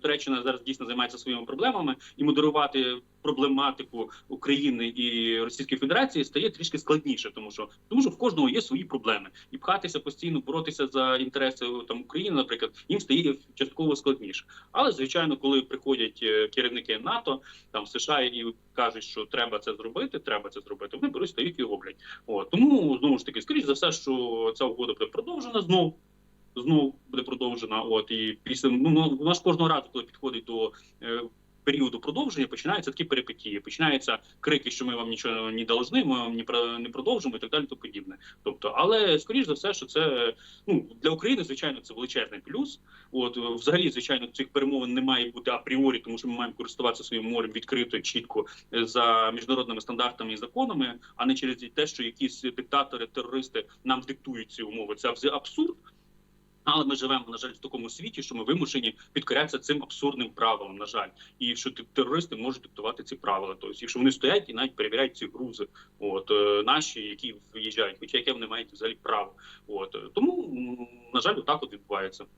Туреччина зараз дійсно займається своїми проблемами, і модерувати проблематику України і Російської Федерації стає трішки складніше, тому що тому що в кожного є свої проблеми, і пхатися постійно, боротися за інтереси там України, наприклад, їм стає частково складніше. Але звичайно, коли приходять е, керівники НАТО, там США і кажуть, що треба це зробити, треба це зробити. Вони беруть стають і роблять. От тому знову ж таки, скоріш за все, що ця угода буде продовжена знову. Знову буде продовжена. От і після ну ну, у нас кожного разу, коли підходить до е, періоду продовження, починаються такі перипетії. Починаються крики, що ми вам нічого не должны, ми вам не про не продовжимо і так далі. То подібне. Тобто, але скоріш за все, що це ну для України, звичайно, це величезний плюс. От взагалі, звичайно, цих перемовин не має бути апріорі, тому що ми маємо користуватися своїм морем відкрито, чітко е, за міжнародними стандартами і законами, а не через те, що якісь диктатори, терористи нам диктують ці умови. Це абс- абсурд. Але ми живемо, на жаль, в такому світі, що ми вимушені підкорятися цим абсурдним правилам. На жаль, і що терористи можуть диктувати ці правила. Тобто, якщо вони стоять і навіть перевіряють ці грузи, от е, наші, які виїжджають, хоча яке вони мають взагалі право. От е, тому на жаль, отак от відбувається.